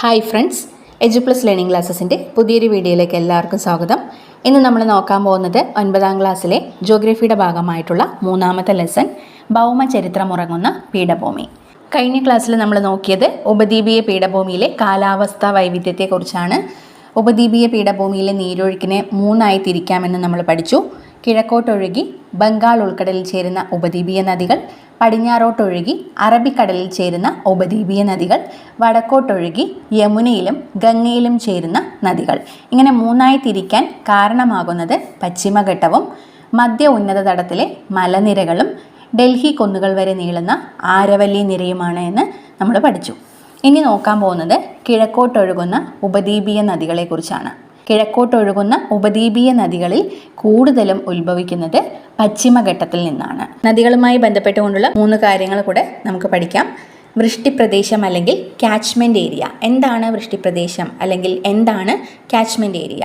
Hi friends edu plus learning ക്ലാസ്സസിന്റെ പുതിയൊരു വീഡിയോയിലേക്ക് എല്ലാവർക്കും സ്വാഗതം. ഇന്ന് നമ്മൾ നോക്കാൻ പോകുന്നത് ഒൻപതാം ക്ലാസ്സിലെ ജോഗ്രഫിയുടെ ഭാഗമായിട്ടുള്ള മൂന്നാമത്തെ ലെസൺ ഭൗമചരിത്രമുറങ്ങുന്ന പീഠഭൂമി. കഴിഞ്ഞ ക്ലാസ്സിൽ നമ്മൾ നോക്കിയത് ഉപദ്വീപീയ പീഠഭൂമിയിലെ കാലാവസ്ഥാ വൈവിധ്യത്തെക്കുറിച്ചാണ്. ഉപദ്വീപീയ പീഠഭൂമിയിലെ നീരൊഴുക്കിനെ മൂന്നായി തിരിക്കാമെന്ന് നമ്മൾ പഠിച്ചു. കിഴക്കോട്ടൊഴുകി ബംഗാൾ ഉൾക്കടലിൽ ചേരുന്ന ഉപദ്വീപീയ നദികൾ പടിഞ്ഞാറോട്ടൊഴുകി അറബിക്കടലിൽ ചേരുന്ന ഉപദ്വീപീയ നദികൾ വടക്കോട്ടൊഴുകി യമുനയിലും ഗംഗയിലും ചേരുന്ന നദികൾ. ഇങ്ങനെ മൂന്നായി തിരിക്കാൻ കാരണമാകുന്നത് പശ്ചിമഘട്ടവും മധ്യ ഉന്നത തടത്തിലെ മലനിരകളും ഡൽഹി കുന്നുകൾ വരെ നീളുന്ന ആരവല്ലി നിരയുമാണ് എന്ന് നമ്മൾ പഠിച്ചു. ഇനി നോക്കാൻ പോകുന്നത് കിഴക്കോട്ടൊഴുകുന്ന ഉപദ്വീപീയ നദികളെക്കുറിച്ചാണ്. കിഴക്കോട്ടൊഴുകുന്ന ഉപദ്വീപീയ നദികളിൽ കൂടുതലും ഉത്ഭവിക്കുന്നത് പശ്ചിമഘട്ടത്തിൽ നിന്നാണ്. നദികളുമായി ബന്ധപ്പെട്ടുകൊണ്ടുള്ള മൂന്ന് കാര്യങ്ങൾ കൂടെ നമുക്ക് പഠിക്കാം. വൃഷ്ടിപ്രദേശം അല്ലെങ്കിൽ കാച്ച്മെന്റ് ഏരിയ എന്താണ് വൃഷ്ടിപ്രദേശം അല്ലെങ്കിൽ എന്താണ് കാച്ച്മെന്റ് ഏരിയ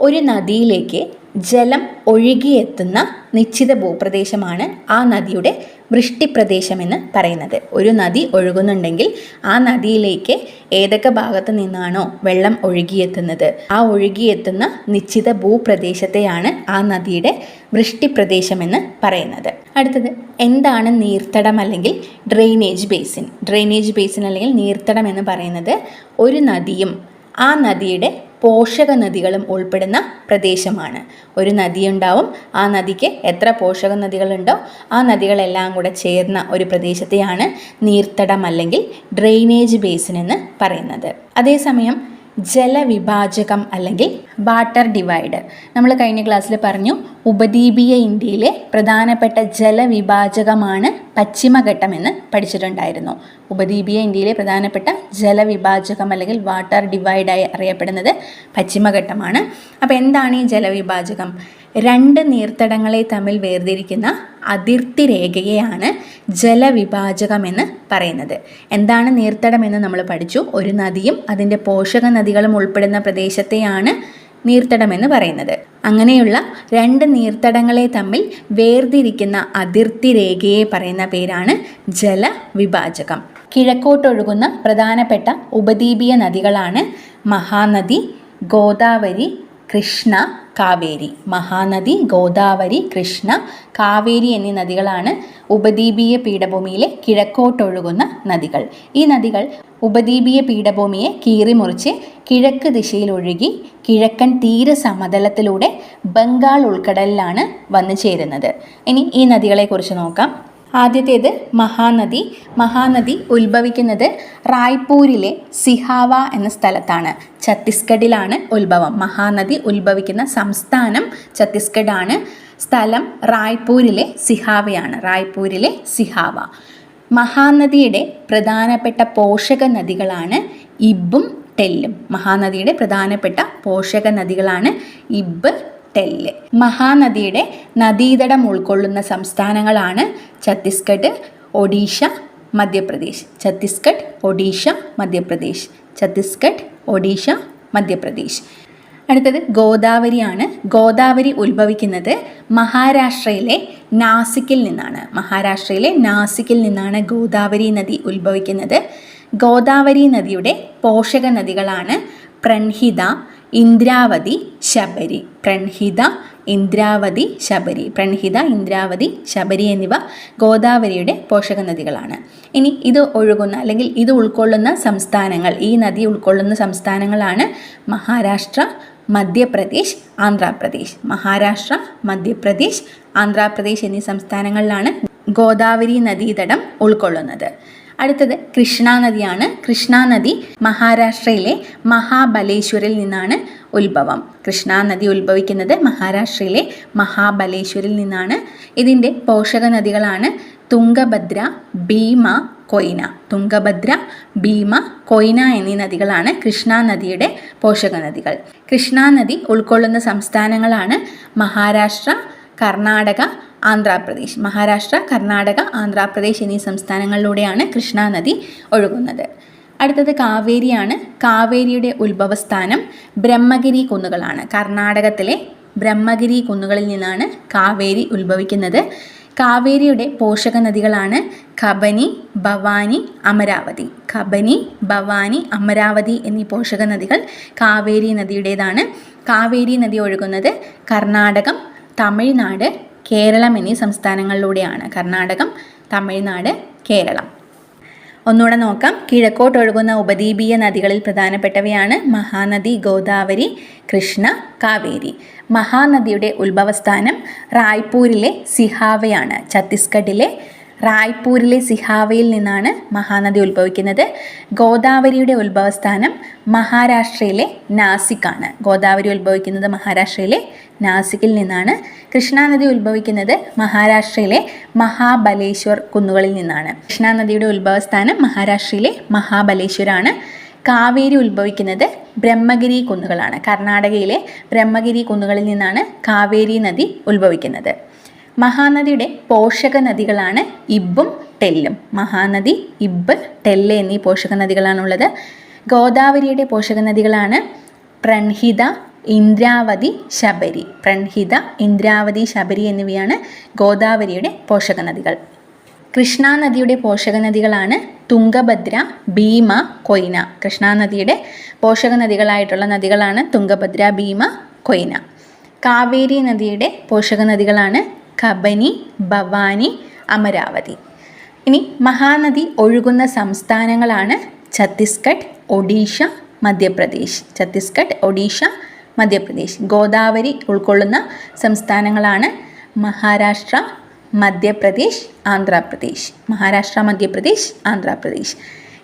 ഒരു നദിയിലേക്ക് ജലം ഒഴുകിയെത്തുന്ന നിശ്ചിത ഭൂപ്രദേശമാണ് ആ നദിയുടെ വൃഷ്ടിപ്രദേശമെന്ന് പറയുന്നത്. ഒരു നദി ഒഴുകുന്നുണ്ടെങ്കിൽ ആ നദിയിലേക്ക് ഏതൊക്കെ ഭാഗത്ത് നിന്നാണോ വെള്ളം ഒഴുകിയെത്തുന്നത്? ആ ഒഴുകിയെത്തുന്ന നിശ്ചിത ഭൂപ്രദേശത്തെയാണ് ആ നദിയുടെ വൃഷ്ടിപ്രദേശമെന്ന് പറയുന്നത്. അടുത്തത് എന്താണ് നീർത്തടം അല്ലെങ്കിൽ ഡ്രെയിനേജ് ബേസിൻ? ഡ്രെയിനേജ് ബേസിൻ അല്ലെങ്കിൽ നീർത്തടം എന്ന് പറയുന്നത് ഒരു നദിയും ആ നദിയുടെ പോഷക നദികളും ഉൾപ്പെടുന്ന പ്രദേശമാണ്. ഒരു നദിയുണ്ടാവും. ആ നദിക്ക് എത്ര പോഷക നദികളുണ്ടോ ആ നദികളെല്ലാം കൂടെ ചേർന്ന ഒരു പ്രദേശത്തെയാണ് നീർത്തടം അല്ലെങ്കിൽ ഡ്രെയിനേജ് ബേസിൻ എന്ന് പറയുന്നത്. അതേസമയം ജലവിഭാജകം അല്ലെങ്കിൽ വാട്ടർ ഡിവൈഡ് നമ്മൾ കഴിഞ്ഞ ക്ലാസ്സിൽ പറഞ്ഞു ഉപദ്വീപീയ ഇന്ത്യയിലെ പ്രധാനപ്പെട്ട ജലവിഭാജകമാണ് പശ്ചിമഘട്ടം എന്ന് പഠിച്ചിട്ടുണ്ടായിരുന്നു. ഉപദ്വീപീയ ഇന്ത്യയിലെ പ്രധാനപ്പെട്ട ജലവിഭാജകം അല്ലെങ്കിൽ വാട്ടർ ഡിവൈഡായി അറിയപ്പെടുന്നത് പശ്ചിമഘട്ടമാണ്. അപ്പോൾ എന്താണ് ഈ ജലവിഭാജകം? രണ്ട് നീർത്തടങ്ങളെ തമ്മിൽ വേർതിരിക്കുന്ന അതിർത്തി രേഖയെയാണ് ജലവിഭാജകം എന്ന് പറയുന്നത്. എന്താണ് നീർത്തടം എന്ന് നമ്മൾ പഠിച്ചു? ഒരു നദിയും അതിന്റെ പോഷക നദികളും ഉൾപ്പെടുന്ന പ്രദേശത്തെയാണ് നീർത്തടം എന്ന് പറയുന്നത്. അങ്ങനെയുള്ള രണ്ട് നീർത്തടങ്ങളെ തമ്മിൽ വേർതിരിക്കുന്ന അതിർത്തി രേഖയെ പറയുന്ന പേരാണ് ജലവിഭാജകം. കിഴക്കോട്ടൊഴുകുന്ന പ്രധാനപ്പെട്ട ഉപദ്വീപീയ നദികളാണ് മഹാനദി ഗോദാവരി കൃഷ്ണ കാവേരി. മഹാനദി ഗോദാവരി കൃഷ്ണ കാവേരി എന്നീ നദികളാണ് ഉപദ്വീപീയ പീഠഭൂമിയിലെ കിഴക്കോട്ടൊഴുകുന്ന നദികൾ. ഈ നദികൾ ഉപദ്വീപീയ പീഠഭൂമിയെ കീറിമുറിച്ച് കിഴക്ക് ദിശയിൽ ഒഴുകി കിഴക്കൻ തീര സമതലത്തിലൂടെ ബംഗാൾ ഉൾക്കടലിലാണ് വന്നു ചേരുന്നത് ഇനി ഈ നദികളെക്കുറിച്ച് നോക്കാം. ആദ്യത്തേത് മഹാനദി. മഹാനദി ഉത്ഭവിക്കുന്നത് റായ്പൂരിലെ സിഹാവ എന്ന സ്ഥലത്താണ്. ഛത്തീസ്ഗഡിലാണ് ഉത്ഭവം. മഹാനദി ഉത്ഭവിക്കുന്ന സംസ്ഥാനം ഛത്തീസ്ഗഡാണ്. സ്ഥലം റായ്പൂരിലെ സിഹാവയാണ്. റായ്പൂരിലെ സിഹാവ. മഹാനദിയുടെ പ്രധാനപ്പെട്ട പോഷക നദികളാണ് ഇബും ടെല്ലും. മഹാനദിയുടെ പ്രധാനപ്പെട്ട പോഷക നദികളാണ് ഇബ് ടെല്ല് മഹാനദിയുടെ നദീതടം ഉൾക്കൊള്ളുന്ന സംസ്ഥാനങ്ങളാണ് ഛത്തീസ്ഗഡ് ഒഡീഷ മധ്യപ്രദേശ്. ഛത്തീസ്ഗഡ് ഒഡീഷ മധ്യപ്രദേശ്. ഛത്തീസ്ഗഡ് ഒഡീഷ മധ്യപ്രദേശ്. അടുത്തത് ഗോദാവരിയാണ്. ഗോദാവരി ഉത്ഭവിക്കുന്നത് മഹാരാഷ്ട്രയിലെ നാസിക്കിൽ നിന്നാണ്. മഹാരാഷ്ട്രയിലെ നാസിക്കിൽ നിന്നാണ് ഗോദാവരി നദി ഉത്ഭവിക്കുന്നത്. ഗോദാവരി നദിയുടെ പോഷക നദികളാണ് പ്രൺഹിത ഇന്ദ്രാവതി ശബരി. പ്രൺഹിത ഇന്ദ്രാവതി ശബരി. പ്രൺഹിത ഇന്ദ്രാവതി ശബരി എന്നിവ ഗോദാവരിയുടെ പോഷക നദികളാണ് ഇനി ഇത് ഒഴുകുന്ന അല്ലെങ്കിൽ ഇത് ഉൾക്കൊള്ളുന്ന സംസ്ഥാനങ്ങൾ ഈ നദി ഉൾക്കൊള്ളുന്ന സംസ്ഥാനങ്ങളാണ് മഹാരാഷ്ട്ര മധ്യപ്രദേശ് ആന്ധ്രാപ്രദേശ്. മഹാരാഷ്ട്ര മധ്യപ്രദേശ് ആന്ധ്രാപ്രദേശ് എന്നീ സംസ്ഥാനങ്ങളിലാണ് ഗോദാവരി നദീതടം ഉൾക്കൊള്ളുന്നത്. അടുത്തത് കൃഷ്ണാനദിയാണ് കൃഷ്ണാനദി കൃഷ്ണ നദി മഹാരാഷ്ട്രയിലെ മഹാബലേശ്വരിൽ നിന്നാണ് ഉത്ഭവം. കൃഷ്ണാനദി ഉത്ഭവിക്കുന്നത് മഹാരാഷ്ട്രയിലെ മഹാബലേശ്വരിൽ നിന്നാണ്. ഇതിന്റെ പോഷക നദികളാണ് തുംഗഭദ്ര ഭീമ കൊയ്ന. തുംഗഭദ്ര ഭീമ കൊയ്ന എന്നീ നദികളാണ് കൃഷ്ണാനദിയുടെ പോഷക നദികൾ. കൃഷ്ണ നദി ഉൾക്കൊള്ളുന്ന സംസ്ഥാനങ്ങളാണ് മഹാരാഷ്ട്ര കർണാടക ആന്ധ്രാപ്രദേശ് മഹാരാഷ്ട്ര കർണാടക ആന്ധ്രാപ്രദേശ് എന്നീ സംസ്ഥാനങ്ങളിലൂടെയാണ് കൃഷ്ണ നദി ഒഴുകുന്നത്. അടുത്തത് കാവേരിയാണ്. കാവേരിയുടെ ഉത്ഭവസ്ഥാനം ബ്രഹ്മഗിരി കുന്നുകളാണ്. കർണാടകത്തിലെ ബ്രഹ്മഗിരി കുന്നുകളിൽ നിന്നാണ് കാവേരി ഉത്ഭവിക്കുന്നത്. കാവേരിയുടെ പോഷക നദികളാണ് കബനി ഭവാനി അമരാവതി. കബനി ഭവാനി അമരാവതി എന്നീ പോഷക നദികൾ കാവേരി നദിയുടേതാണ്. കാവേരി നദി ഒഴുകുന്നത് കർണാടകം തമിഴ്നാട് കേരളം എന്നീ സംസ്ഥാനങ്ങളിലൂടെയാണ്. കർണാടകം തമിഴ്നാട് കേരളം. ഒന്നുകൂടെ നോക്കാം. കിഴക്കോട്ട് ഒഴുകുന്ന ഉപദ്വീപീയ നദികളിൽ പ്രധാനപ്പെട്ടവയാണ് മഹാനദി ഗോദാവരി കൃഷ്ണ കാവേരി. മഹാനദിയുടെ ഉത്ഭവസ്ഥാനം റായ്പൂരിലെ സിഹാവയാണ് ഛത്തീസ്ഗഡിലെ റായ്പൂരിലെ സിഹാവയിൽ നിന്നാണ് മഹാനദി ഉത്ഭവിക്കുന്നത്. ഗോദാവരിയുടെ ഉത്ഭവസ്ഥാനം മഹാരാഷ്ട്രയിലെ നാസിക്കാണ്. ഗോദാവരി ഉത്ഭവിക്കുന്നത് മഹാരാഷ്ട്രയിലെ നാസിക്കിൽ നിന്നാണ്. കൃഷ്ണാനദി ഉത്ഭവിക്കുന്നത് മഹാരാഷ്ട്രയിലെ മഹാബലേശ്വർ കുന്നുകളിൽ നിന്നാണ്. കൃഷ്ണാനദിയുടെ ഉത്ഭവസ്ഥാനം മഹാരാഷ്ട്രയിലെ മഹാബലേശ്വരാണ്. കാവേരി ഉത്ഭവിക്കുന്നത് ബ്രഹ്മഗിരി കുന്നുകളാണ്. കർണാടകയിലെ ബ്രഹ്മഗിരി കുന്നുകളിൽ നിന്നാണ് കാവേരി നദി ഉത്ഭവിക്കുന്നത്. മഹാനദിയുടെ പോഷക നദികളാണ് ഇബ്ബും ടെല്ലും. മഹാനദി ഇബ്ബ് ടെല്ല് എന്നീ പോഷക നദികളാണുള്ളത് ഗോദാവരിയുടെ പോഷക നദികളാണ് പ്രൺഹിത ഇന്ദ്രാവതി ശബരി. പ്രൺഹിത ഇന്ദ്രാവതി ശബരി എന്നിവയാണ് ഗോദാവരിയുടെ പോഷക നദികൾ കൃഷ്ണാ നദിയുടെ പോഷക നദികളാണ് തുംഗഭദ്ര ഭീമ കൊയ്ന. കൃഷ്ണാ നദിയുടെ പോഷക നദികളായിട്ടുള്ള നദികളാണ് തുംഗഭദ്ര ഭീമ കൊയ്ന. കാവേരി നദിയുടെ പോഷക നദികളാണ് കബനി ഭവാനി അമരാവതി. ഇനി മഹാനദി ഒഴുകുന്ന സംസ്ഥാനങ്ങളാണ് ഛത്തീസ്ഗഡ് ഒഡീഷ മധ്യപ്രദേശ്. ഛത്തീസ്ഗഡ് ഒഡീഷ മധ്യപ്രദേശ്. ഗോദാവരി ഉൾക്കൊള്ളുന്ന സംസ്ഥാനങ്ങളാണ് മഹാരാഷ്ട്ര മധ്യപ്രദേശ് ആന്ധ്രാപ്രദേശ്. മഹാരാഷ്ട്ര മധ്യപ്രദേശ് ആന്ധ്രാപ്രദേശ്.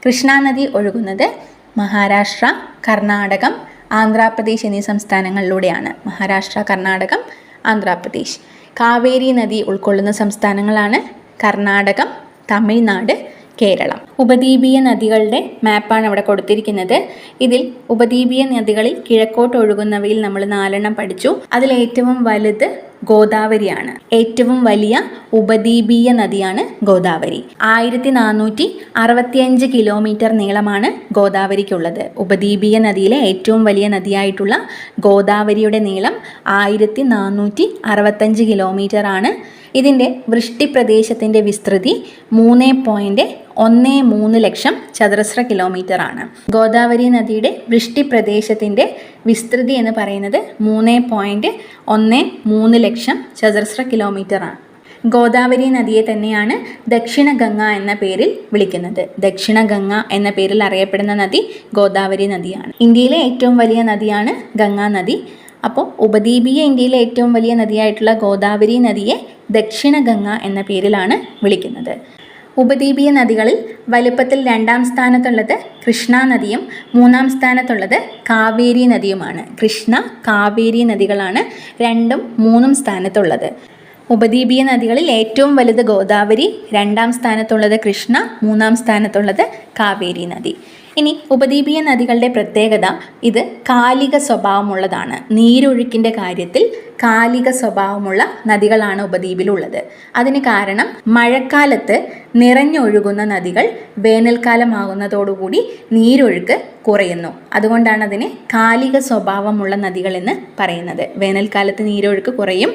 കൃഷ്ണാനദി ഒഴുകുന്നത് മഹാരാഷ്ട്ര കർണാടകം ആന്ധ്രാപ്രദേശ് എന്നീ സംസ്ഥാനങ്ങളിലൂടെയാണ്. മഹാരാഷ്ട്ര കർണാടകം ആന്ധ്രാപ്രദേശ്. കാവേരി നദി ഉൾക്കൊള്ളുന്ന സംസ്ഥാനങ്ങളാണ് കർണാടകം തമിഴ്നാട് കേരളം. ഉപദ്വീപീയ നദികളുടെ മാപ്പാണ് അവിടെ കൊടുത്തിരിക്കുന്നത്. ഇതിൽ ഉപദ്വീപീയ നദികളിൽ കിഴക്കോട്ട് ഒഴുകുന്നവയിൽ നമ്മൾ നാലെണ്ണം പഠിച്ചു. അതിൽ ഏറ്റവും വലുത് ഗോദാവരിയാണ്. ഏറ്റവും വലിയ ഉപദ്വീപീയ നദിയാണ് ഗോദാവരി. ആയിരത്തി നാനൂറ്റി അറുപത്തിയഞ്ച് കിലോമീറ്റർ നീളമാണ് ഗോദാവരിക്കുള്ളത്. ഉപദ്വീപീയ നദിയിലെ ഏറ്റവും വലിയ നദിയായിട്ടുള്ള ഗോദാവരിയുടെ നീളം ആയിരത്തി നാനൂറ്റി അറുപത്തഞ്ച് കിലോമീറ്റർ ആണ് ഇതിന്റെ വൃഷ്ടിപ്രദേശത്തിന്റെ വിസ്തൃതി മൂന്ന് പോയിന്റ് ഒന്ന് മൂന്ന് ലക്ഷം ചതുരശ്ര കിലോമീറ്റർ ആണ്. ഗോദാവരി നദിയുടെ വൃഷ്ടിപ്രദേശത്തിന്റെ വിസ്തൃതി എന്ന് പറയുന്നത് മൂന്ന് പോയിന്റ് ഒന്ന് മൂന്ന് ലക്ഷം ചതുരശ്ര കിലോമീറ്റർ ആണ്. ഗോദാവരി നദിയെ തന്നെയാണ് ദക്ഷിണ ഗംഗ എന്ന പേരിൽ വിളിക്കുന്നത്. ദക്ഷിണ ഗംഗ എന്ന പേരിൽ അറിയപ്പെടുന്ന നദി ഗോദാവരി നദിയാണ്. ഇന്ത്യയിലെ ഏറ്റവും വലിയ നദിയാണ് ഗംഗാ നദി. അപ്പോൾ ഉപദ്വീപീയ ഇന്ത്യയിലെ ഏറ്റവും വലിയ നദിയായിട്ടുള്ള ഗോദാവരി നദിയെ ദക്ഷിണ ഗംഗ എന്ന പേരിലാണ് വിളിക്കുന്നത്. ഉപദ്വീപീയ നദികളിൽ വലുപ്പത്തിൽ രണ്ടാം സ്ഥാനത്തുള്ളത് കൃഷ്ണ നദിയും മൂന്നാം സ്ഥാനത്തുള്ളത് കാവേരി നദിയുമാണ്. കൃഷ്ണ കാവേരി നദികളാണ് രണ്ടും മൂന്നും സ്ഥാനത്തുള്ളത്. ഉപദ്വീപീയ നദികളിൽ ഏറ്റവും വലുത് ഗോദാവരി രണ്ടാം സ്ഥാനത്തുള്ളത് കൃഷ്ണ മൂന്നാം സ്ഥാനത്തുള്ളത് കാവേരി നദി. ഇനി ഉപദ്വീപീയ നദികളുടെ പ്രത്യേകത ഇത് കാലിക സ്വഭാവമുള്ളതാണ്. നീരൊഴുക്കിന്റെ കാര്യത്തിൽ കാലിക സ്വഭാവമുള്ള നദികളാണ് ഉപദ്വീപിലുള്ളത്. അതിന് കാരണം മഴക്കാലത്ത് നിറഞ്ഞൊഴുകുന്ന നദികൾ വേനൽക്കാലമാകുന്നതോടുകൂടി നീരൊഴുക്ക് കുറയുന്നു. അതുകൊണ്ടാണ് അതിന് കാലിക സ്വഭാവമുള്ള നദികൾ എന്ന് പറയുന്നത്. വേനൽക്കാലത്ത് നീരൊഴുക്ക് കുറയും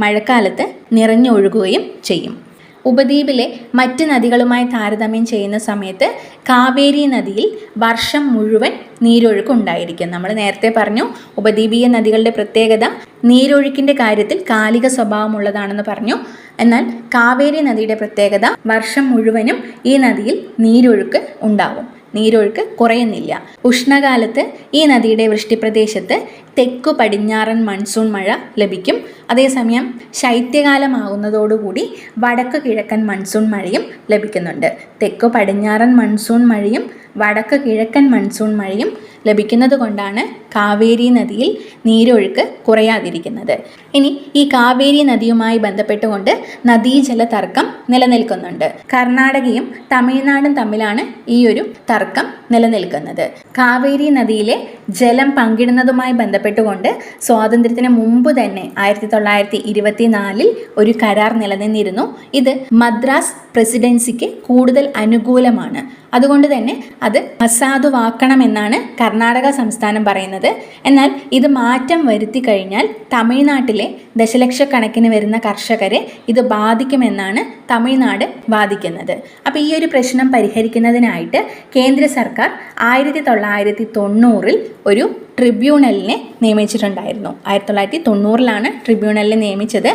മഴക്കാലത്ത് നിറഞ്ഞൊഴുകുകയും ചെയ്യും. ഉപദ്വീപിലെ മറ്റ് നദികളുമായി താരതമ്യം ചെയ്യുന്ന സമയത്ത് കാവേരി നദിയിൽ വർഷം മുഴുവൻ നീരൊഴുക്ക് ഉണ്ടായിരിക്കും. നമ്മൾ നേരത്തെ പറഞ്ഞു ഉപദ്വീപീയ നദികളുടെ പ്രത്യേകത നീരൊഴുക്കിന്റെ കാര്യത്തിൽ കാലിക സ്വഭാവമുള്ളതാണെന്ന് പറഞ്ഞു. എന്നാൽ കാവേരി നദിയുടെ പ്രത്യേകത വർഷം മുഴുവനും ഈ നദിയിൽ നീരൊഴുക്ക് ഉണ്ടാവും. നീരൊഴുക്ക് കുറയുന്നില്ല. ഉഷ്ണകാലത്ത് ഈ നദിയുടെ വൃഷ്ടിപ്രദേശത്ത് തെക്കു പടിഞ്ഞാറൻ മൺസൂൺ മഴ ലഭിക്കും. അതേസമയം ശൈത്യകാലമാകുന്നതോടുകൂടി വടക്ക് കിഴക്കൻ മൺസൂൺ മഴയും ലഭിക്കുന്നുണ്ട്. തെക്കു പടിഞ്ഞാറൻ മൺസൂൺ മഴയും വടക്ക് കിഴക്കൻ മൺസൂൺ മഴയും ലഭിക്കുന്നത് കൊണ്ടാണ് കാവേരി നദിയിൽ നീരൊഴുക്ക് കുറയാതിരിക്കുന്നത്. ഇനി ഈ കാവേരി നദിയുമായി ബന്ധപ്പെട്ടുകൊണ്ട് നദീജല തർക്കം നിലനിൽക്കുന്നുണ്ട്. കർണാടകയും തമിഴ്നാടും തമ്മിലാണ് ഈ ഒരു തർക്കം നിലനിൽക്കുന്നത്. കാവേരി നദിയിലെ ജലം പങ്കിടുന്നതുമായി ബന്ധപ്പെട്ടുകൊണ്ട് സ്വാതന്ത്ര്യത്തിന് മുമ്പ് തന്നെ ആയിരത്തി തൊള്ളായിരത്തി ഇരുപത്തിനാലിൽ ഒരു കരാർ നിലനിന്നിരുന്നു. ഇത് മദ്രാസ് പ്രസിഡൻസിക്ക് കൂടുതൽ അനുകൂലമാണ്. അതുകൊണ്ട് തന്നെ അത് അസാധുവാക്കണമെന്നാണ് കർണാടക സംസ്ഥാനം പറയുന്നത്. എന്നാൽ ഇത് മാറ്റം വരുത്തി കഴിഞ്ഞാൽ തമിഴ്നാട്ടിലെ ദശലക്ഷക്കണക്കിന് വരുന്ന കർഷകരെ ഇത് ബാധിക്കുമെന്നാണ് തമിഴ്നാട് വാദിക്കുന്നത്. അപ്പോൾ ഈ ഒരു പ്രശ്നം പരിഹരിക്കുന്നതിനായിട്ട് കേന്ദ്ര സർക്കാർ ആയിരത്തി തൊള്ളായിരത്തി തൊണ്ണൂറിൽ ഒരു ട്രിബ്യൂണലിനെ നിയമിച്ചിട്ടുണ്ടായിരുന്നു. ആയിരത്തി തൊള്ളായിരത്തി തൊണ്ണൂറിലാണ് ട്രിബ്യൂണലിനെ നിയമിച്ചത്.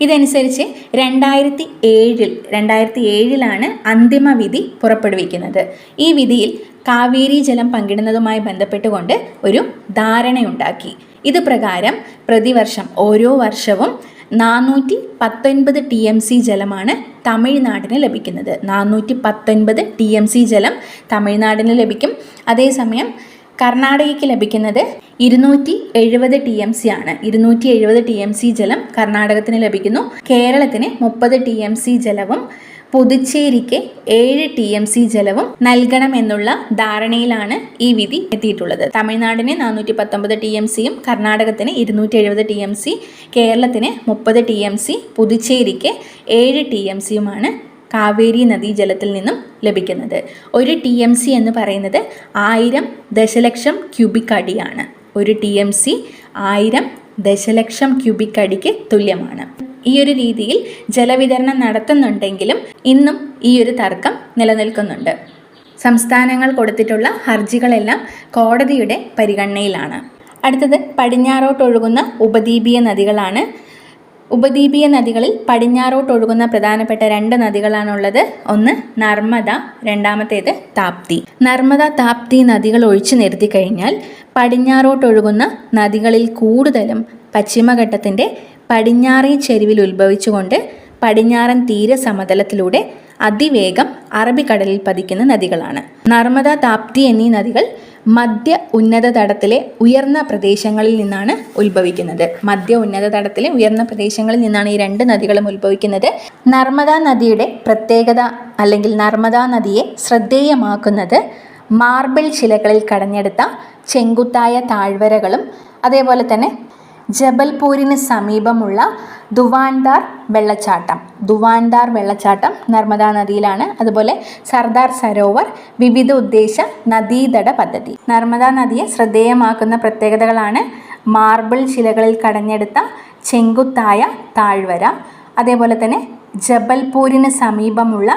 ഇതനുസരിച്ച് രണ്ടായിരത്തി ഏഴിൽ രണ്ടായിരത്തി ഏഴിലാണ് അന്തിമ വിധി പുറപ്പെടുവിക്കുന്നത്. ഈ വിധിയിൽ കാവേരി ജലം പങ്കിടുന്നതുമായി ബന്ധപ്പെട്ടുകൊണ്ട് ഒരു ധാരണയുണ്ടാക്കി. ഇത് പ്രകാരം പ്രതിവർഷം ഓരോ വർഷവും നാനൂറ്റി പത്തൊൻപത് ടി എം സി ജലമാണ് തമിഴ്നാടിന് ലഭിക്കുന്നത്. നാനൂറ്റി പത്തൊൻപത് ടി എം സി ജലം തമിഴ്നാടിന് ലഭിക്കും. അതേസമയം കർണാടകയ്ക്ക് ലഭിക്കുന്നത് ഇരുന്നൂറ്റി എഴുപത് ടി എം സി ആണ്. ഇരുന്നൂറ്റി എഴുപത് ടി എം സി ജലം കർണാടകത്തിന് ലഭിക്കുന്നു. കേരളത്തിന് മുപ്പത് ടി എം സി ജലവും പുതുച്ചേരിക്ക് ഏഴ് ടി എം സി ജലവും നൽകണമെന്നുള്ള ധാരണയിലാണ് ഈ വിധി എത്തിയിട്ടുള്ളത്. തമിഴ്നാടിന് നാനൂറ്റി പത്തൊമ്പത് ടി എം സിയും കർണാടകത്തിന് ഇരുന്നൂറ്റി എഴുപത് ടി എം സി കേരളത്തിന് മുപ്പത് ടി എം സി പുതുച്ചേരിക്ക് ഏഴ് ടി എം സിയുമാണ് കാവേരി നദീജലത്തിൽ നിന്നും ലഭിക്കുന്നത്. ഒരു ടി എം സി എന്ന് പറയുന്നത് ആയിരം ദശലക്ഷം ക്യൂബിക് അടിയാണ്. ഒരു ടി എം സി ആയിരം ദശലക്ഷം ക്യൂബിക് അടിക്ക് തുല്യമാണ്. ഈ ഒരു രീതിയിൽ ജലവിതരണം നടത്തുന്നുണ്ടെങ്കിലും ഇന്നും ഈ ഒരു തർക്കം നിലനിൽക്കുന്നുണ്ട്. സംസ്ഥാനങ്ങൾ കൊടുത്തിട്ടുള്ള ഹർജികളെല്ലാം കോടതിയുടെ പരിഗണനയിലാണ്. അടുത്തത് പടിഞ്ഞാറോട്ടൊഴുകുന്ന ഉപദ്വീപീയ നദികളാണ് ഉപദ്വീപീയ നദികളിൽ പടിഞ്ഞാറോട്ട് ഒഴുകുന്ന പ്രധാനപ്പെട്ട രണ്ട് നദികളാണുള്ളത്. ഒന്ന് നർമ്മദ രണ്ടാമത്തേത് താപ്തി. നർമ്മദ താപ്തി നദികൾ ഒഴിച്ചു നിർത്തി കഴിഞ്ഞാൽ പടിഞ്ഞാറോട്ട് ഒഴുകുന്ന നദികളിൽ കൂടുതലും പശ്ചിമഘട്ടത്തിന്റെ പടിഞ്ഞാറേ ചെരുവിൽ ഉത്ഭവിച്ചുകൊണ്ട് പടിഞ്ഞാറൻ തീര സമതലത്തിലൂടെ അതിവേഗം അറബിക്കടലിൽ പതിക്കുന്ന നദികളാണ്. നർമ്മദ താപ്തി എന്നീ നദികൾ മധ്യ ഉന്നത തടത്തിലെ ഉയർന്ന പ്രദേശങ്ങളിൽ നിന്നാണ് ഉത്ഭവിക്കുന്നത്. മധ്യ ഉന്നത തടത്തിലെ ഉയർന്ന പ്രദേശങ്ങളിൽ നിന്നാണ് ഈ രണ്ട് നദികളും ഉത്ഭവിക്കുന്നത്. നർമ്മദ നദിയുടെ പ്രത്യേകത അല്ലെങ്കിൽ നർമ്മദ നദിയെ ശ്രദ്ധേയമാക്കുന്നത് മാർബിൾ ശിലകളിൽ കടഞ്ഞെടുത്ത ചെങ്കുത്തായ താഴ്വരകളും അതേപോലെ തന്നെ ജബൽപൂരിന് സമീപമുള്ള ദുവാൻദാർ വെള്ളച്ചാട്ടം. ദുവാൻദാർ വെള്ളച്ചാട്ടം നർമ്മദാ നദിയിലാണ്. അതുപോലെ സർദാർ സരോവർ വിവിധ ഉദ്ദേശ നദീതട പദ്ധതി. നർമ്മദാ നദിയെ ശ്രദ്ധേയമാക്കുന്ന പ്രത്യേകതകളാണ് മാർബിൾ ശിലകളിൽ കടഞ്ഞെടുത്ത ചെങ്കുത്തായ താഴ്വര അതേപോലെ തന്നെ ജബൽപൂരിന് സമീപമുള്ള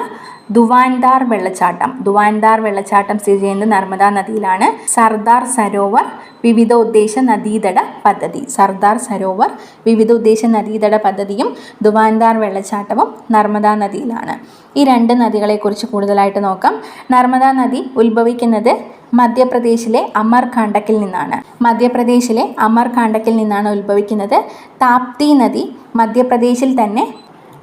ദുവാൻദാർ വെള്ളച്ചാട്ടം. ദുവാൻദാർ വെള്ളച്ചാട്ടം സ്ഥിതി ചെയ്യുന്നത് നർമ്മദാ നദിയിലാണ്. സർദാർ സരോവർ വിവിധ ഉദ്ദേശ നദീതട പദ്ധതി. സർദാർ സരോവർ വിവിധ ഉദ്ദേശ നദീതട പദ്ധതിയും ദുവാൻദാർ വെള്ളച്ചാട്ടവും നർമ്മദാ നദിയിലാണ്. ഈ രണ്ട് നദികളെക്കുറിച്ച് കൂടുതലായിട്ട് നോക്കാം. നർമ്മദാ നദി ഉത്ഭവിക്കുന്നത് മധ്യപ്രദേശിലെ അമർകാണ്ടക്കിൽ നിന്നാണ്. മധ്യപ്രദേശിലെ അമർകാണ്ടക്കിൽ നിന്നാണ് ഉത്ഭവിക്കുന്നത്. താപ്തി നദി മധ്യപ്രദേശിൽ തന്നെ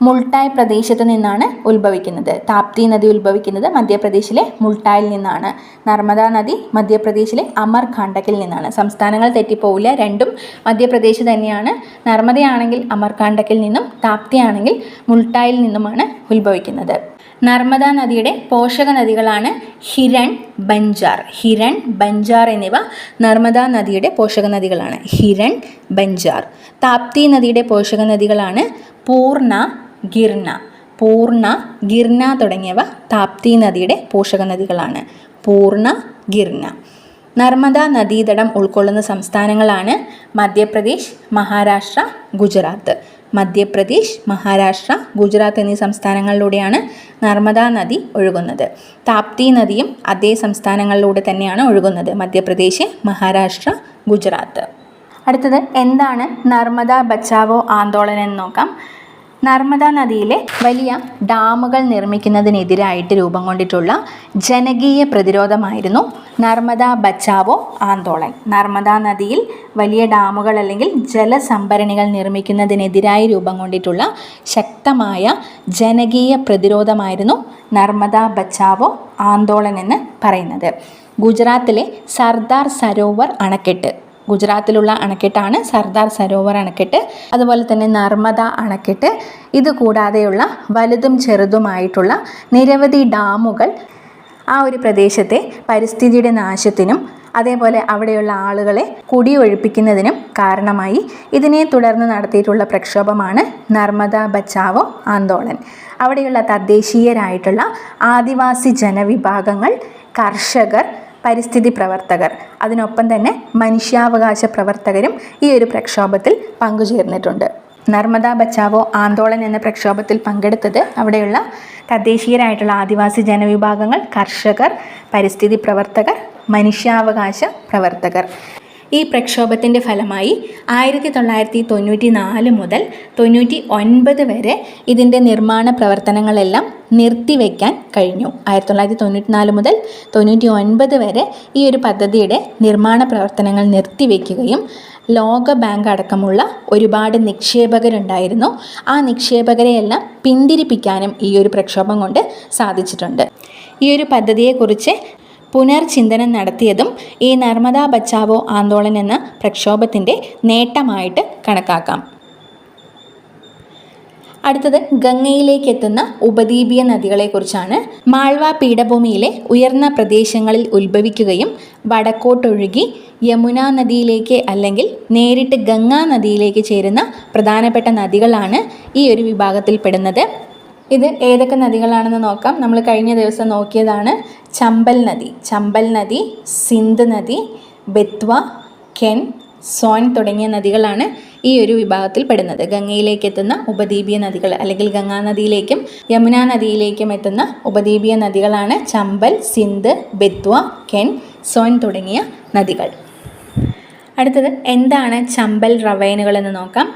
മുൾട്ടായ് പ്രദേശത്ത് നിന്നാണ് ഉത്ഭവിക്കുന്നത്. താപ്തി നദി ഉത്ഭവിക്കുന്നത് മധ്യപ്രദേശിലെ മുൾട്ടായിൽ നിന്നാണ്. നർമ്മദ നദി മധ്യപ്രദേശിലെ അമർകാണ്ടക്കിൽ നിന്നാണ്. സംസ്ഥാനങ്ങൾ തെറ്റിപ്പോവില്ല രണ്ടും മധ്യപ്രദേശ് തന്നെയാണ്. നർമ്മദയാണെങ്കിൽ അമർകാണ്ടക്കിൽ നിന്നും താപ്തിയാണെങ്കിൽ മുൾട്ടായിൽ നിന്നുമാണ് ഉത്ഭവിക്കുന്നത്. നർമ്മദ നദിയുടെ പോഷക നദികളാണ് ഹിരൺ ബഞ്ചാർ. ഹിരൺ ബഞ്ചാർ എന്നിവ നർമ്മദ നദിയുടെ പോഷക നദികളാണ്. ഹിരൺ ബഞ്ചാർ. താപ്തി നദിയുടെ പോഷക നദികളാണ് പൂർണ ഗിർന പൂർണ ഗിർന തുടങ്ങിയവ താപ്തി നദിയുടെ പോഷക നദികളാണ് പൂർണ ഗിർന. നർമ്മദ നദീതടം ഉൾക്കൊള്ളുന്ന സംസ്ഥാനങ്ങളാണ് മധ്യപ്രദേശ് മഹാരാഷ്ട്ര ഗുജറാത്ത്. മധ്യപ്രദേശ് മഹാരാഷ്ട്ര ഗുജറാത്ത് എന്നീ സംസ്ഥാനങ്ങളിലൂടെയാണ് നർമ്മദ നദി ഒഴുകുന്നത്. താപ്തി നദിയും അതേ സംസ്ഥാനങ്ങളിലൂടെ തന്നെയാണ് ഒഴുകുന്നത്. മധ്യപ്രദേശ് മഹാരാഷ്ട്ര ഗുജറാത്ത്. അടുത്തത് എന്താണ് നർമ്മദ ബച്ചാവോ ആന്തോളൻ എന്ന് നോക്കാം. നർമ്മദ നദിയിലെ വലിയ ഡാമുകൾ നിർമ്മിക്കുന്നതിനെതിരായിട്ട് രൂപം കൊണ്ടിട്ടുള്ള ജനകീയ പ്രതിരോധമായിരുന്നു നർമ്മദ ബച്ചാവോ ആന്തോളൻ. നർമ്മദ നദിയിൽ വലിയ ഡാമുകൾ അല്ലെങ്കിൽ ജലസംഭരണികൾ നിർമ്മിക്കുന്നതിനെതിരായി രൂപം കൊണ്ടിട്ടുള്ള ശക്തമായ ജനകീയ പ്രതിരോധമായിരുന്നു നർമ്മദ ബച്ചാവോ ആന്തോളൻ എന്ന് പറയുന്നത്. ഗുജറാത്തിലെ സർദാർ സരോവർ അണക്കെട്ട്. ഗുജറാത്തിലുള്ള അണക്കെട്ടാണ് സർദാർ സരോവർ അണക്കെട്ട്. അതുപോലെ തന്നെ നർമ്മദ അണക്കെട്ട്. ഇത് കൂടാതെയുള്ള വലുതും ചെറുതുമായിട്ടുള്ള നിരവധി ഡാമുകൾ ആ ഒരു പ്രദേശത്തെ പരിസ്ഥിതിയുടെ നാശത്തിനും അതേപോലെ അവിടെയുള്ള ആളുകളെ കുടിയൊഴിപ്പിക്കുന്നതിനും കാരണമായി. ഇതിനെ തുടർന്ന് നടത്തിയിട്ടുള്ള പ്രക്ഷോഭമാണ് നർമ്മദ ബച്ചാവോ ആന്തോളൻ. അവിടെയുള്ള തദ്ദേശീയരായിട്ടുള്ള ആദിവാസി ജനവിഭാഗങ്ങൾ കർഷകർ പരിസ്ഥിതി പ്രവർത്തകർ. അതിനൊപ്പം തന്നെ മനുഷ്യാവകാശ പ്രവർത്തകരും ഈ ഒരു പ്രക്ഷോഭത്തിൽ പങ്കുചേർന്നിട്ടുണ്ട്. നർമ്മദ ബച്ചാവോ ആന്തോളൻ എന്ന പ്രക്ഷോഭത്തിൽ പങ്കെടുത്തത് അവിടെയുള്ള തദ്ദേശീയരായിട്ടുള്ള ആദിവാസി ജനവിഭാഗങ്ങൾ കർഷകർ പരിസ്ഥിതി പ്രവർത്തകർ മനുഷ്യാവകാശ പ്രവർത്തകർ. ഈ പ്രക്ഷോഭത്തിന്റെ ഫലമായി ആയിരത്തി തൊള്ളായിരത്തി തൊണ്ണൂറ്റി നാല് മുതൽ തൊണ്ണൂറ്റി ഒൻപത് വരെ ഇതിന്റെ നിർമ്മാണ പ്രവർത്തനങ്ങളെല്ലാം നിർത്തിവെക്കാൻ കഴിഞ്ഞു. ആയിരത്തി തൊള്ളായിരത്തി തൊണ്ണൂറ്റി നാല് മുതൽ തൊണ്ണൂറ്റി ഒൻപത് വരെ ഈ ഒരു പദ്ധതിയുടെ നിർമ്മാണ പ്രവർത്തനങ്ങൾ നിർത്തിവെക്കുകയും ലോക ബാങ്ക് അടക്കമുള്ള ഒരുപാട് നിക്ഷേപകരുണ്ടായിരുന്നു. ആ നിക്ഷേപകരെയെല്ലാം പിന്തിരിപ്പിക്കാനും ഈ ഒരു പ്രക്ഷോഭം കൊണ്ട് സാധിച്ചിട്ടുണ്ട്. ഈ ഒരു പദ്ധതിയെക്കുറിച്ച് പുനർചിന്തനം നടത്തിയതും ഈ നർമ്മദാ ബച്ചാവോ ആന്തോളൻ എന്ന പ്രക്ഷോഭത്തിന്റെ നേട്ടമായിട്ട് കണക്കാക്കാം. അടുത്തത് ഗംഗയിലേക്ക് എത്തുന്ന ഉപദ്വീപീയ നദികളെക്കുറിച്ചാണ്. മാൾവ പീഠഭൂമിയിലെ ഉയർന്ന പ്രദേശങ്ങളിൽ ഉത്ഭവിക്കുകയും വടക്കോട്ടൊഴുകി യമുന നദിയിലേക്ക് അല്ലെങ്കിൽ നേരിട്ട് ഗംഗാ നദിയിലേക്ക് ചേരുന്ന പ്രധാനപ്പെട്ട നദികളാണ് ഈ ഒരു വിഭാഗത്തിൽപ്പെടുന്നത്. ഇത് ഏതൊക്കെ നദികളാണെന്ന് നോക്കാം. നമ്മൾ കഴിഞ്ഞ ദിവസം നോക്കിയതാണ് ചമ്പൽ നദി. ചമ്പൽ നദി സിന്ധ് നദി ബെത്വ കെൻ സോൻ തുടങ്ങിയ നദികളാണ് ഈ ഒരു വിഭാഗത്തിൽ പെടുന്നത്. ഗംഗയിലേക്ക് എത്തുന്ന ഉപദ്വീപീയ നദികൾ അല്ലെങ്കിൽ ഗംഗാ നദിയിലേക്കും യമുനാ നദിയിലേക്കും എത്തുന്ന ഉപദ്വീപീയ നദികളാണ് ചമ്പൽ സിന്ധ് ബെത്വ കെൻ സോൻ തുടങ്ങിയ നദികൾ. അടുത്തത് എന്താണ് ചമ്പൽ റവൈനുകൾ എന്ന് നോക്കാം.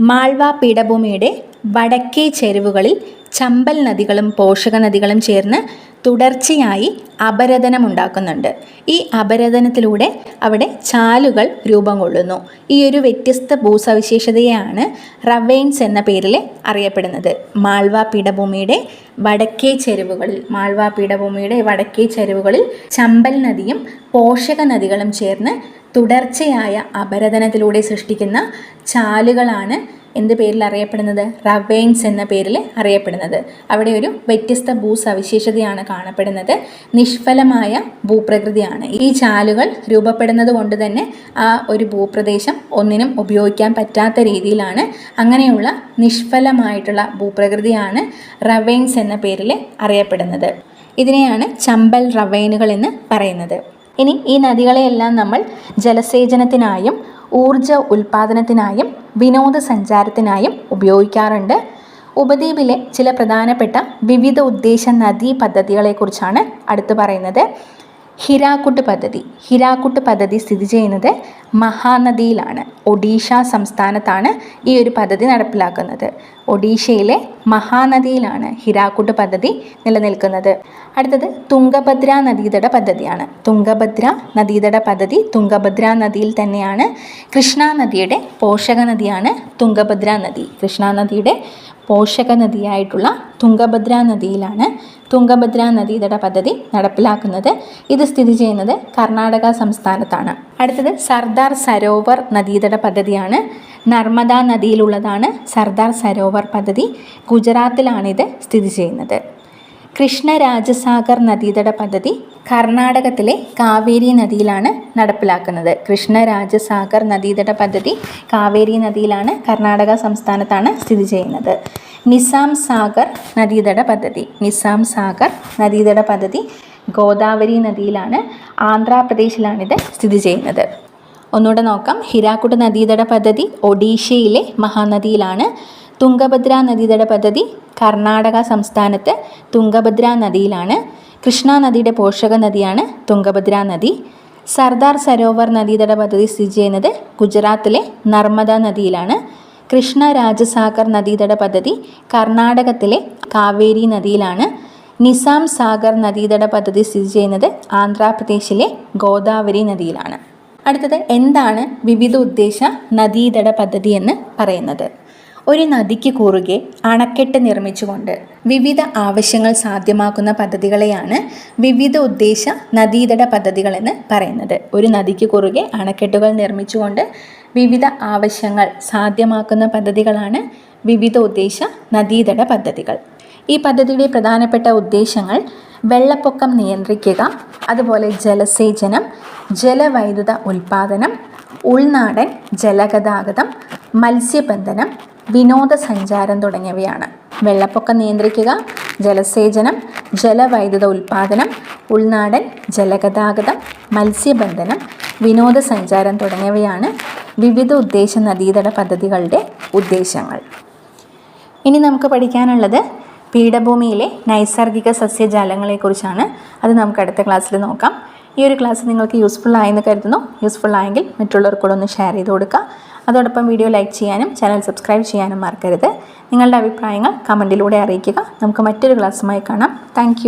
മാൾവ പീഠഭൂമിയുടെ വടക്കേ ചെരുവുകളിൽ ചമ്പൽ നദികളും പോഷക നദികളും ചേർന്ന് തുടർച്ചയായി അപരദനം ഉണ്ടാക്കുന്നുണ്ട് ഈ അപരതനത്തിലൂടെ അവിടെ ചാലുകൾ രൂപം കൊള്ളുന്നു. ഈ ഒരു വ്യത്യസ്ത ഭൂസവിശേഷതയാണ് റവെയിൻസ് എന്ന പേരിൽ അറിയപ്പെടുന്നത്. മാൾവ പീഠഭൂമിയുടെ വടക്കേ ചെരുവുകളിൽ മാൾവ പീഠഭൂമിയുടെ വടക്കേ ചെരുവുകളിൽ ചമ്പൽ നദിയും പോഷക നദികളും ചേർന്ന് തുടർച്ചയായ അപരതനത്തിലൂടെ സൃഷ്ടിക്കുന്ന ചാലുകളാണ് എന്ത് പേരിൽ അറിയപ്പെടുന്നത്? റവെയിൻസ് എന്ന പേരിൽ അറിയപ്പെടുന്നത്. അവിടെ ഒരു വ്യത്യസ്ത ഭൂസവിശേഷതയാണ് കാണപ്പെടുന്നത്. നിഷ്ഫലമായ ഭൂപ്രകൃതിയാണ്. ഈ ചാലുകൾ രൂപപ്പെടുന്നത് കൊണ്ട് തന്നെ ആ ഒരു ഭൂപ്രദേശം ഒന്നിനും ഉപയോഗിക്കാൻ പറ്റാത്ത രീതിയിലാണ്. അങ്ങനെയുള്ള നിഷ്ഫലമായിട്ടുള്ള ഭൂപ്രകൃതിയാണ് റവെയിൻസ് എന്ന പേരിൽ അറിയപ്പെടുന്നത്. ഇതിനെയാണ് ചമ്പൽ റവൈനുകൾ എന്ന് പറയുന്നത്. ഇനി ഈ നദികളെയെല്ലാം നമ്മൾ ജലസേചനത്തിനായും ഊർജ ഉൽപാദനത്തിനായും വിനോദസഞ്ചാരത്തിനായും ഉപയോഗിക്കാറുണ്ട്. ഉപദ്വീപിലെ ചില പ്രധാനപ്പെട്ട വിവിധ ഉദ്ദേശ നദീ പദ്ധതികളെക്കുറിച്ചാണ് അടുത്ത് പറയുന്നത്. ഹിരാക്കുട്ട് പദ്ധതി. ഹിരാക്കുട്ട് പദ്ധതി സ്ഥിതി ചെയ്യുന്നത് മഹാനദിയിലാണ്. ഒഡീഷ സംസ്ഥാനത്താണ് ഈ ഒരു പദ്ധതി നടപ്പിലാക്കുന്നത്. ഒഡീഷയിലെ മഹാനദിയിലാണ് ഹിരാക്കുട്ട് പദ്ധതി നിലനിൽക്കുന്നത്. അടുത്തത് തുംഗഭദ്ര നദീതട പദ്ധതിയാണ്. തുംഗഭദ്ര നദീതട പദ്ധതി തുംഗഭദ്ര നദിയിൽ തന്നെയാണ്. കൃഷ്ണ നദിയുടെ പോഷക നദിയാണ് തുംഗഭദ്ര നദി. കൃഷ്ണ നദിയുടെ പോഷക നദിയായിട്ടുള്ള തുംഗഭദ്ര നദിയിലാണ് തുംഗഭദ്ര നദീതട പദ്ധതി നടപ്പിലാക്കുന്നത് ഇത് സ്ഥിതി ചെയ്യുന്നത് കർണാടക സംസ്ഥാനത്താണ്. അടുത്തത് സർദാർ സരോവർ നദീതട പദ്ധതിയാണ്. നർമ്മദ നദിയിലുള്ളതാണ് സർദാർ സരോവർ പദ്ധതി. ഗുജറാത്തിലാണിത് സ്ഥിതി ചെയ്യുന്നത്. കൃഷ്ണരാജസാഗർ നദീതട പദ്ധതി കർണാടകത്തിലെ കാവേരി നദിയിലാണ് നടപ്പിലാക്കുന്നത്. കൃഷ്ണരാജസാഗർ നദീതട പദ്ധതി കാവേരി നദിയിലാണ് കർണാടക സംസ്ഥാനത്താണ് സ്ഥിതി ചെയ്യുന്നത്. നിസാം സാഗർ നദീതട പദ്ധതി. നിസാം സാഗർ നദീതട പദ്ധതി ഗോദാവരി നദിയിലാണ് ആന്ധ്രാപ്രദേശിലാണിത് സ്ഥിതി ചെയ്യുന്നത്. ഒന്നുകൂടെ നോക്കാം. ഹിരാക്കുട് നദീതട പദ്ധതി ഒഡീഷയിലെ മഹാനദിയിലാണ് തുംഗഭദ്ര നദീതട പദ്ധതി കർണാടക സംസ്ഥാനത്ത് തുംഗഭദ്ര നദിയിലാണ്. കൃഷ്ണ നദിയുടെ പോഷക നദിയാണ് തുംഗഭദ്ര നദി. സർദാർ സരോവർ നദീതട പദ്ധതി സ്ഥിതി ചെയ്യുന്നത് ഗുജറാത്തിലെ നർമ്മദ നദിയിലാണ്. കൃഷ്ണ രാജസാഗർ നദീതട പദ്ധതി കർണാടകത്തിലെ കാവേരി നദിയിലാണ്. നിസാം സാഗർ നദീതട പദ്ധതി സ്ഥിതി ചെയ്യുന്നത് ആന്ധ്രാപ്രദേശിലെ ഗോദാവരി നദിയിലാണ്. അടുത്തത് എന്താണ് വിവിധ ഉദ്ദേശ നദീതട പദ്ധതി എന്ന് പറയുന്നത്? ഒരു നദിക്ക് കുറുകെ അണക്കെട്ട് നിർമ്മിച്ചുകൊണ്ട് വിവിധ ആവശ്യങ്ങൾ സാധ്യമാക്കുന്ന പദ്ധതികളെയാണ് വിവിധ ഉദ്ദേശ നദീതട പദ്ധതികൾ എന്ന് പറയുന്നത്. ഒരു നദിക്ക് കുറുകെ അണക്കെട്ടുകൾ നിർമ്മിച്ചുകൊണ്ട് വിവിധ ആവശ്യങ്ങൾ സാധ്യമാക്കുന്ന പദ്ധതികളാണ് വിവിധ ഉദ്ദേശ നദീതട പദ്ധതികൾ. ഈ പദ്ധതിയുടെ പ്രധാനപ്പെട്ട ഉദ്ദേശങ്ങൾ വെള്ളപ്പൊക്കം നിയന്ത്രിക്കുക അതുപോലെ ജലസേചനം ജലവൈദ്യുത ഉൽപാദനം ഉൾനാടൻ ജലഗതാഗതം മത്സ്യബന്ധനം വിനോദസഞ്ചാരം തുടങ്ങിയവയാണ്. വെള്ളപ്പൊക്കം നിയന്ത്രിക്കുക ജലസേചനം ജലവൈദ്യുത ഉൽപാദനം ഉൾനാടൻ ജലഗതാഗതം മത്സ്യബന്ധനം വിനോദസഞ്ചാരം തുടങ്ങിയവയാണ് വിവിധ ഉദ്ദേശ നദീതട പദ്ധതികളുടെ ഉദ്ദേശങ്ങൾ. ഇനി നമുക്ക് പഠിക്കാനുള്ളത് പീഠഭൂമിയിലെ നൈസർഗിക സസ്യജാലങ്ങളെക്കുറിച്ചാണ്. അത് നമുക്ക് അടുത്ത ക്ലാസ്സിൽ നോക്കാം. ഈ ഒരു ക്ലാസ് നിങ്ങൾക്ക് യൂസ്ഫുൾ ആയെന്ന് കരുതുന്നു. യൂസ്ഫുൾ ആയെങ്കിൽ മറ്റുള്ളവർക്കൂടെ ഒന്ന് ഷെയർ ചെയ്ത് കൊടുക്കുക. അതോടൊപ്പം വീഡിയോ ലൈക്ക് ചെയ്യാനും ചാനൽ സബ്സ്ക്രൈബ് ചെയ്യാനും മറക്കരുത്. നിങ്ങളുടെ അഭിപ്രായങ്ങൾ കമന്റിലൂടെ അറിയിക്കുക. നമുക്ക് മറ്റൊരു ക്ലാസ്സുമായി കാണാം. താങ്ക്